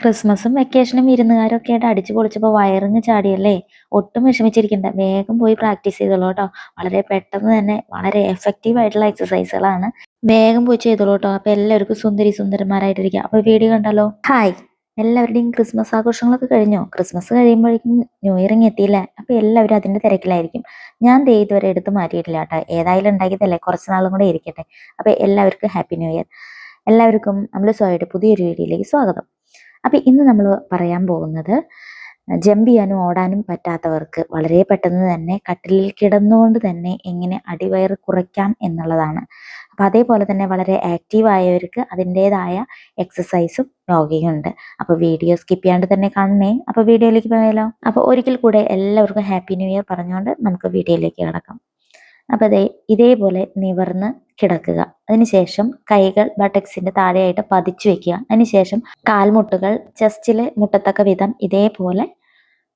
ക്രിസ്മസും വെക്കേഷനും വിരുന്നുകാരൊക്കെ ആയിട്ട് അടിച്ചു പൊളിച്ചപ്പോൾ വയറിങ് ചാടിയല്ലേ? ഒട്ടും വിഷമിച്ചിരിക്കണ്ട. വേഗം പോയി പ്രാക്ടീസ് ചെയ്തോളൂ കേട്ടോ. വളരെ പെട്ടെന്ന് തന്നെ വളരെ എഫക്റ്റീവ് ആയിട്ടുള്ള എക്സസൈസുകളാണ് വേഗം പോയി ചെയ്തോളൂ കേട്ടോ. അപ്പൊ എല്ലാവർക്കും സുന്ദരി സുന്ദരന്മാരായിട്ടിരിക്കുക അപ്പൊ വീഡിയോ കണ്ടല്ലോ? ഹായ് എല്ലാവരുടെയും ക്രിസ്മസ് ആഘോഷങ്ങളൊക്കെ കഴിഞ്ഞോ? ക്രിസ്മസ് കഴിയുമ്പോഴേക്കും ന്യൂ ഇയറിങ് എത്തിയില്ലേ. അപ്പൊ എല്ലാവരും അതിന്റെ തിരക്കിലായിരിക്കും. ഞാൻ ദേ ഇതുവരെ എടുത്ത് മാറ്റിയിട്ടില്ല കേട്ടോ. ഏതായാലും ഉണ്ടാക്കിയതല്ലേ? കുറച്ച് നാളും കൂടെ ഇരിക്കട്ടെ. അപ്പൊ എല്ലാവർക്കും ഹാപ്പി ന്യൂ ഇയർ എല്ലാവർക്കും നമ്മൾ സോയുടെ പുതിയൊരു വീഡിയോയിലേക്ക് സ്വാഗതം. അപ്പൊ ഇന്ന് നമ്മൾ പറയാൻ പോകുന്നത് ജമ്പ് ചെയ്യാനും ഓടാനും പറ്റാത്തവർക്ക് വളരെ പെട്ടെന്ന് തന്നെ കട്ടിലിൽ കിടന്നുകൊണ്ട് തന്നെ എങ്ങനെ അടിവയറ് കുറയ്ക്കാം എന്നുള്ളതാണ്. അപ്പോൾ അതേപോലെ തന്നെ വളരെ ആക്റ്റീവായവർക്ക് അതിന്റേതായ എക്സസൈസും യോഗയും ഉണ്ട് അപ്പൊ വീഡിയോ സ്കിപ്പ് ചെയ്യാണ്ട് തന്നെ കാണണേ. അപ്പോൾ വീഡിയോയിലേക്ക് പോയാലോ? അപ്പോൾ ഒരിക്കൽ കൂടെ എല്ലാവർക്കും ഹാപ്പി ന്യൂ ഇയർ പറഞ്ഞുകൊണ്ട് നമുക്ക് വീഡിയോയിലേക്ക് കിടക്കാം. അപ്പോൾ അതെ ഇതേപോലെ നിവർന്ന് കിടക്കുക. അതിനുശേഷം കൈകൾ ബട്ടക്സിന്റെ താഴെയായിട്ട് പതിച്ചു വെക്കുക. അതിനുശേഷം കാൽമുട്ടുകൾ ചെസ്റ്റിൽ മുട്ടത്തക്ക വിധം ഇതേപോലെ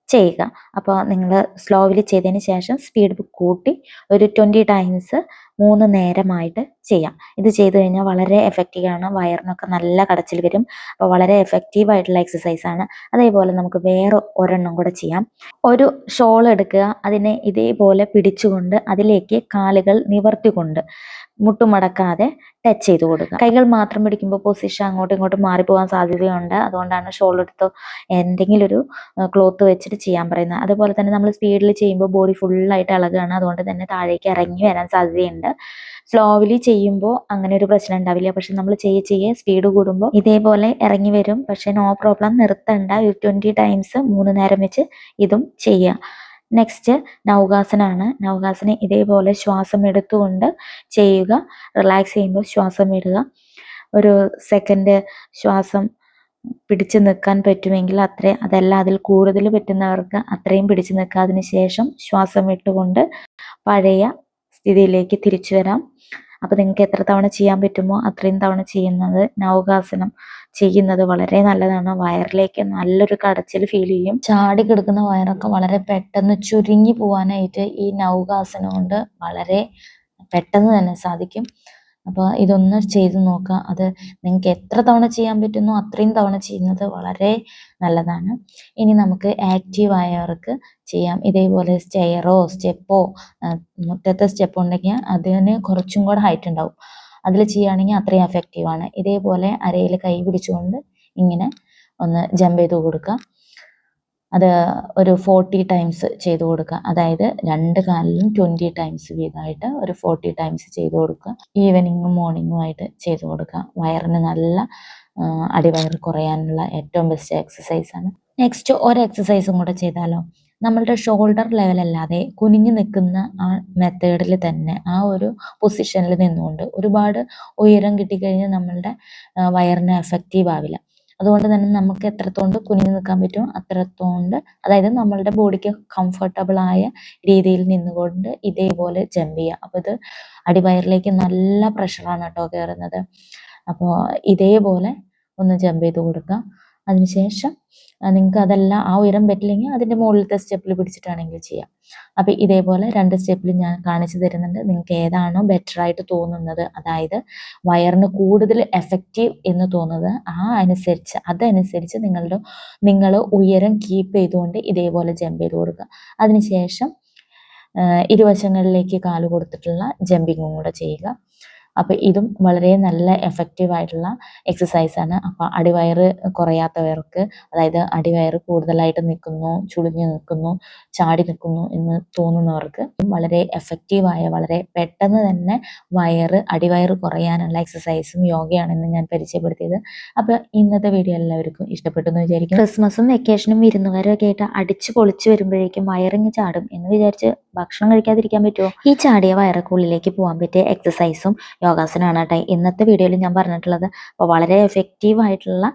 ചെയ്യുക. അപ്പോൾ നിങ്ങൾ സ്ലോവിൽ ചെയ്തതിന് ശേഷം സ്പീഡ് കൂട്ടി ഒരു ട്വന്റി ടൈംസ് മൂന്ന് നേരമായിട്ട് ചെയ്യാം. ഇത് ചെയ്തു കഴിഞ്ഞാൽ വളരെ എഫക്റ്റീവ് ആണ്. വയറിനൊക്കെ നല്ല കടച്ചിൽ വരും. അപ്പോൾ വളരെ എഫക്റ്റീവ് ആയിട്ടുള്ള എക്സസൈസ് ആണ്. അതേപോലെ നമുക്ക് വേറെ ഒരെണ്ണം കൂടെ ചെയ്യാം. ഒരു ഷോൾ എടുക്കുക. അതിനെ ഇതേപോലെ പിടിച്ചുകൊണ്ട് അതിലേക്ക് കാലുകൾ നിവർത്തിക്കൊണ്ട് മുട്ടുമടക്കാതെ ടച്ച് ചെയ്ത് കൊടുക്കുക. കൈകൾ മാത്രം പിടിക്കുമ്പോൾ പൊസിഷൻ അങ്ങോട്ടും ഇങ്ങോട്ടും മാറിപ്പോകാൻ സാധ്യതയുണ്ട്. അതുകൊണ്ടാണ് ഷോൾ എടുത്തോ എന്തെങ്കിലും ഒരു ക്ലോത്ത് വെച്ചിട്ട് ചെയ്യാൻ പറയുന്നത്. അതുപോലെ തന്നെ നമ്മൾ സ്പീഡിൽ ചെയ്യുമ്പോൾ ബോഡി ഫുള്ളായിട്ട് ഇളകുകയാണ് അതുകൊണ്ട് തന്നെ താഴേക്ക് ഇറങ്ങി വരാൻ സാധ്യതയുണ്ട്. സ്ലോവിലി ചെയ്യുമ്പോൾ അങ്ങനെ ഒരു പ്രശ്നം ഉണ്ടാവില്ല. പക്ഷെ നമ്മൾ ചെയ്യ ചെയ്യേ സ്പീഡ് കൂടുമ്പോൾ ഇതേപോലെ ഇറങ്ങി വരും. പക്ഷെ നോ പ്രോബ്ലം നിർത്തണ്ട. ഒരു ട്വന്റി ടൈംസ് മൂന്ന് നേരം വെച്ച് ഇതും ചെയ്യുക നെക്സ്റ്റ് നൗകാസനാണ്. നൗകാസന ഇതേപോലെ ശ്വാസം എടുത്തുകൊണ്ട് ചെയ്യുക. റിലാക്സ് ചെയ്യുമ്പോൾ ശ്വാസം വിടുക ഒരു സെക്കൻഡ് ശ്വാസം പിടിച്ചു നിൽക്കാൻ പറ്റുമെങ്കിൽ അത്ര അതല്ല അതിൽ കൂടുതൽ പറ്റുന്നവർക്ക് അത്രയും പിടിച്ചു നിൽക്കുക അതിന് ശേഷം ശ്വാസം വിട്ടുകൊണ്ട് പഴയ സ്ഥിതിയിലേക്ക് തിരിച്ചു വരാം. അപ്പൊ നിങ്ങൾക്ക് എത്ര തവണ ചെയ്യാൻ പറ്റുമോ അത്രയും തവണ ചെയ്യുന്നത് നവകാസനം ചെയ്യുന്നത് വളരെ നല്ലതാണ്. വയറിലേക്ക് നല്ലൊരു കടച്ചിൽ ഫീൽ ചെയ്യും. ചാടി കിടക്കുന്ന വയറൊക്കെ വളരെ പെട്ടെന്ന് ചുരുങ്ങി പോവാനായിട്ട് ഈ നവകാസനം കൊണ്ട് വളരെ പെട്ടെന്ന് തന്നെ സാധിക്കും. അപ്പോൾ ഇതൊന്ന് ചെയ്ത് നോക്കുക അത് നിങ്ങൾക്ക് എത്ര തവണ ചെയ്യാൻ പറ്റുന്നോ അത്രയും തവണ ചെയ്യുന്നത് വളരെ നല്ലതാണ്. ഇനി നമുക്ക് ആക്റ്റീവ് ആയവർക്ക് ചെയ്യാം. ഇതേപോലെ സ്റ്റെയറോ സ്റ്റെപ്പോ മുറ്റത്തെ സ്റ്റെപ്പ് ഉണ്ടെങ്കിൽ അതിന് കുറച്ചും കൂടെ ഹൈറ്റ് ഉണ്ടാവും. അതിൽ ചെയ്യുകയാണെങ്കിൽ അത്രയും എഫക്റ്റീവ് ആണ്. ഇതേപോലെ അരയിൽ കൈ പിടിച്ചുകൊണ്ട് ഇങ്ങനെ ഒന്ന് ജമ്പ് ചെയ്ത് കൊടുക്കുക അത് ഒരു ഫോർട്ടി ടൈംസ് ചെയ്ത് കൊടുക്കുക. അതായത് രണ്ട് കാലിലും ട്വന്റി ടൈംസ് വീതമായിട്ട് ഒരു ഫോർട്ടി ടൈംസ് ചെയ്ത് കൊടുക്കുക. ഈവനിങ്ങും മോർണിംഗും ആയിട്ട് ചെയ്ത് കൊടുക്കുക. വയറിന് നല്ല അടിവയർ കുറയാനുള്ള ഏറ്റവും ബെസ്റ്റ് എക്സസൈസാണ് നെക്സ്റ്റ് ഒരു എക്സസൈസും കൂടെ ചെയ്താലോ? നമ്മളുടെ ഷോൾഡർ ലെവൽ അല്ലാതെ കുനിഞ്ഞു നിൽക്കുന്ന ആ മെത്തേഡിൽ തന്നെ ആ ഒരു പൊസിഷനിൽ നിന്നുകൊണ്ട് ഒരുപാട് ഉയരം കിട്ടിക്കഴിഞ്ഞാൽ നമ്മളുടെ വയറിന് എഫക്റ്റീവ് ആവില്ല. അതുകൊണ്ട് തന്നെ നമുക്ക് എത്രത്തോണ്ട് കുനിഞ്ഞു നിൽക്കാൻ പറ്റും അത്രത്തോണ്ട് അതായത് നമ്മളുടെ ബോഡിക്ക് കംഫർട്ടബിൾ ആയ രീതിയിൽ നിന്നുകൊണ്ട് ഇതേപോലെ ജമ്പ് ചെയ്യുക. അപ്പോൾ ഇത് അടിവയറിലേക്ക് നല്ല പ്രഷറാണ് കേട്ടോ കയറുന്നത് അപ്പോൾ ഇതേപോലെ ഒന്ന് ജമ്പ് ചെയ്ത് കൊടുക്കുക. അതിനുശേഷം നിങ്ങൾക്ക് അതെല്ലാം ആ ഉയരം പറ്റില്ലെങ്കിൽ അതിന്റെ മുകളിലത്തെ സ്റ്റെപ്പിൽ പിടിച്ചിട്ടാണെങ്കിൽ ചെയ്യാം. അപ്പോൾ ഇതേപോലെ രണ്ട് സ്റ്റെപ്പിൽ ഞാൻ കാണിച്ചു തരുന്നുണ്ട്. നിങ്ങൾക്ക് ഏതാണോ ബെറ്റർ ആയിട്ട് തോന്നുന്നത്. അതായത് വയറിന് കൂടുതൽ എഫക്റ്റീവ് എന്ന് തോന്നുന്നത് ആ അനുസരിച്ച് അതനുസരിച്ച് നിങ്ങളുടെ നിങ്ങൾ ഉയരം കീപ്പ് ചെയ്തുകൊണ്ട് ഇതേപോലെ ജമ്പ് ചെയ്ത് കൊടുക്കുക. അതിനുശേഷം ഇരുവശങ്ങളിലേക്ക് കാൽ കൊടുത്തിട്ടുള്ള ജമ്പിങ്ങും കൂടെ ചെയ്യുക. അപ്പോൾ ഇതും വളരെ നല്ല എഫക്റ്റീവ് ആയിട്ടുള്ള എക്സസൈസ് ആണ്. അപ്പോൾ അടിവയറ് കുറയാത്തവർക്ക് അതായത് അടിവയറ് കൂടുതലായിട്ട് നിൽക്കുന്നു ചുളിഞ്ഞു നിൽക്കുന്നു ചാടി നിൽക്കുന്നു എന്ന് തോന്നുന്നവർക്ക് വളരെ എഫക്റ്റീവായ വളരെ പെട്ടെന്ന് തന്നെ വയറ് അടിവയറ് കുറയാനുള്ള എക്സസൈസും യോഗയാണെന്ന് ഞാൻ പരിചയപ്പെടുത്തിയത്. അപ്പോൾ ഇന്നത്തെ വീഡിയോ എല്ലാവർക്കും ഇഷ്ടപ്പെട്ടു എന്ന് വിചാരിക്കും ക്രിസ്മസും വെക്കേഷനും വിരുന്നുകാരും ഒക്കെ ആയിട്ട് അടിച്ചു പൊളിച്ചു വരുമ്പോഴേക്കും വയറിങ് ചാടും എന്ന് വിചാരിച്ച് ഭക്ഷണം കഴിക്കാതിരിക്കാൻ പറ്റുമോ ഈ ചാടിയ വയറക്കുള്ളിലേക്ക് പോകാൻ പറ്റിയ എക്സസൈസും യോഗാസനമാണ് കേട്ടോ. ഇന്നത്തെ വീഡിയോയിൽ ഞാൻ പറഞ്ഞിട്ടുള്ളത് അപ്പോൾ വളരെ എഫക്റ്റീവ് ആയിട്ടുള്ള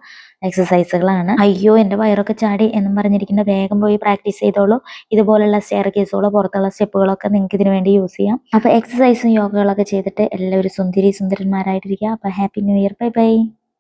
എക്സസൈസുകളാണ് അയ്യോ എന്റെ വയറൊക്കെ ചാടി എന്നും പറഞ്ഞിരിക്കുന്ന വേഗം പോയി പ്രാക്ടീസ് ചെയ്തോളൂ. ഇതുപോലുള്ള സ്റ്റെയർ കേസുകളോ പുറത്തുള്ള സ്റ്റെപ്പുകളൊക്കെ നിങ്ങൾക്ക് ഇതിനു വേണ്ടി യൂസ് ചെയ്യാം. അപ്പോൾ എക്സസൈസും യോഗകളൊക്കെ ചെയ്തിട്ട് എല്ലാവരും സുന്ദരി സുന്ദരന്മാരായിട്ടിരിക്കുക. അപ്പോൾ happy new year bye bye